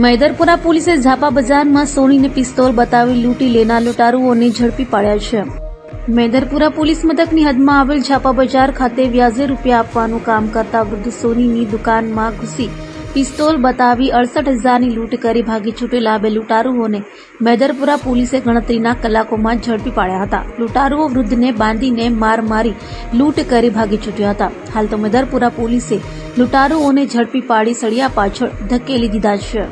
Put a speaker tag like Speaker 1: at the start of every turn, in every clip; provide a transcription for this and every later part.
Speaker 1: મૈદરપુરા પોલીસે ઝાપા બજારમાં સોનીને પિસ્તોલ બતાવી લૂંટી લેનાર લૂંટારુઓને ઝડપી પાડ્યા છે. મૈદરપુરા પોલીસ મથકની હદમાં આવેલ ઝાપા બજાર ખાતે વ્યાજે રૂપિયા આપવાનું કામ કરતા વૃદ્ધ સોનીની દુકાનમાં ઘૂસી પિસ્તોલ બતાવી અડસઠ હજારની લૂંટ કરી ભાગી છૂટેલા બે લૂંટારુઓને મૈદરપુરા પોલીસે ગણતરીના કલાકોમાં ઝડપી પાડ્યા હતા. લૂંટારુઓ વૃદ્ધને બાંધીને માર મારી લૂંટ કરી ભાગી છૂટ્યા હતા. હાલ તો મેદરપુરા પોલીસે લૂંટારુઓને ઝડપી પાડી સળિયા પાછળ ધકેલી દીધા છે.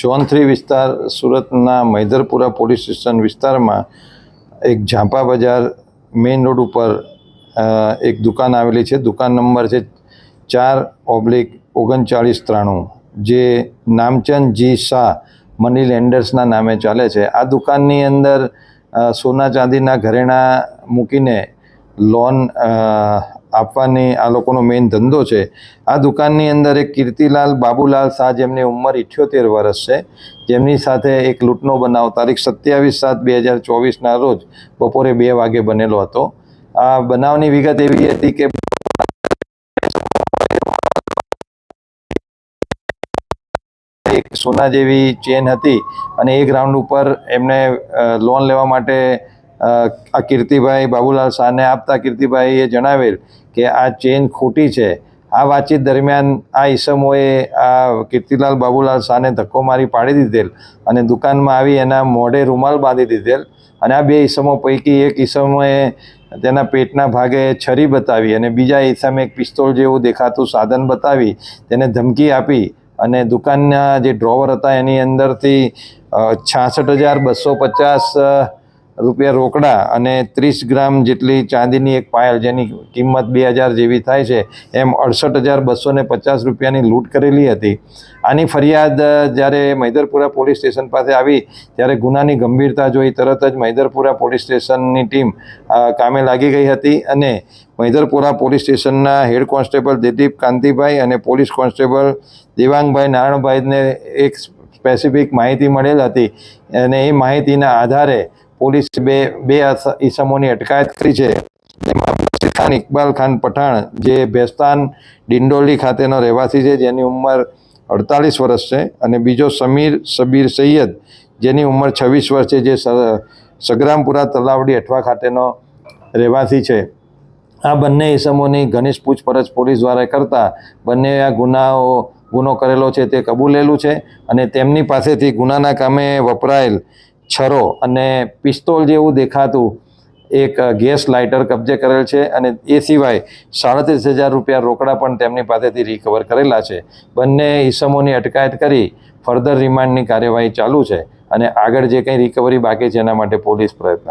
Speaker 2: ઝોન થ્રી વિસ્તાર સુરતના મૈદરપુરા પોલીસ સ્ટેશન વિસ્તારમાં એક ઝાંપા બજાર મેઇન રોડ ઉપર એક દુકાન આવેલી છે. દુકાન નંબર છે ચાર ઓબ્લિક ઓગણચાળીસ ત્રાણું, જે નામચંદ જી શાહ, મની લેન્ડર્સના નામે ચાલે છે. આ દુકાનની અંદર સોના ચાંદીના ઘરેણાં મૂકીને લોન આપવાની આ લોકોનો મેઇન ધંધો છે. આ દુકાનની અંદર એક કીર્તિલાલ બાબુલાલ શાહ જેમની ઉંમર ઇઠ્યોતેર વર્ષ છે. જેમની સાથે એક લૂંટનો બનાવ તારીખ સત્યાવીસ સાત બે હજાર ચોવીસના રોજ બપોરે બે વાગે બનેલો હતો. આ બનાવની વિગત એવી હતી કે એક સોના જેવી ચેન હતી અને એક ગ્રાઉન્ડ ઉપર એમને લોન લેવા માટે આ કીર્તિભાઈ બાબુલાલ શાહને આપતા કીર્તિભાઈએ જણાવેલ કે આ ચેન ખોટી છે. આ વાતચીત દરમિયાન આ ઈસમોએ આ કીર્તિલાલ બાબુલાલ શાહને ધક્કો મારી પાડી દીધેલ અને દુકાનમાં આવી એના મોઢે રૂમાલ બાંધી દીધેલ અને આ બે ઈસમો પૈકી એક ઈસમોએ તેના પેટના ભાગે છરી બતાવી અને બીજા ઈસમે એક પિસ્તોલ જેવું દેખાતું સાધન બતાવી તેને ધમકી આપી અને દુકાનના જે ડ્રોવર હતા એની અંદરથી છાસઠ હજાર બસો પચાસ રૂપિયા રોકડા અને ત્રીસ ગ્રામ જેટલી ચાંદીની એક પાયલ, જેની કિંમત બે હજાર જેવી થાય છે, એમ અડસઠ હજાર બસો ને પચાસ રૂપિયાની લૂંટ કરેલી હતી. આની ફરિયાદ જ્યારે મૈદરપુરા પોલીસ સ્ટેશન પાસે આવી, ત્યારે ગુનાની ગંભીરતા જોઈ તરત જ મૈદરપુરા પોલીસ સ્ટેશનની ટીમ કામે લાગી ગઈ હતી અને મૈદરપુરા પોલીસ સ્ટેશનના હેડ કોન્સ્ટેબલ દિલીપ કાંતિભાઈ અને પોલીસ કોન્સ્ટેબલ દેવાંગભાઈ નારાયણભાઈને એક સ્પેસિફિક માહિતી મળેલ હતી અને એ માહિતીના આધારે પોલીસ બે બે ઈસમોની અટકાયત કરી છે. જેમાં બશીર ઇકબાલ ખાન પઠાણ, જે ભેસ્તાન ડિંડોલી ખાતેનો રહેવાસી છે, જેની ઉંમર અડતાલીસ વર્ષ છે, અને બીજો સમીર સબીર સૈયદ, જેની ઉંમર છવ્વીસ વર્ષ છે, જે સગ્રામપુરા તલાવડી અઠવા ખાતેનો રહેવાસી છે. આ બંને ઇસમોની ઘનિષ્ઠ પૂછપરછ પોલીસ દ્વારા કરતા બંને આ ગુનાઓ, ગુનો કરેલો છે તે કબૂલેલું છે, અને તેમની પાસેથી ગુનાના કામે વપરાયેલ છરો અને પિસ્તોલ જેવું દેખાતું એક ગેસ લાઇટર કબજે કરેલ છે અને એ સિવાય સાડત્રીસ હજાર રૂપિયા રોકડા પણ તેમની પાસેથી રિકવર કરેલા છે. બંને ઇસમોની અટકાયત કરી ફર્ધર રિમાન્ડની કાર્યવાહી ચાલુ છે અને આગળ જે કંઈ રિકવરી બાકી છે એના માટે પોલીસ પ્રયત્ન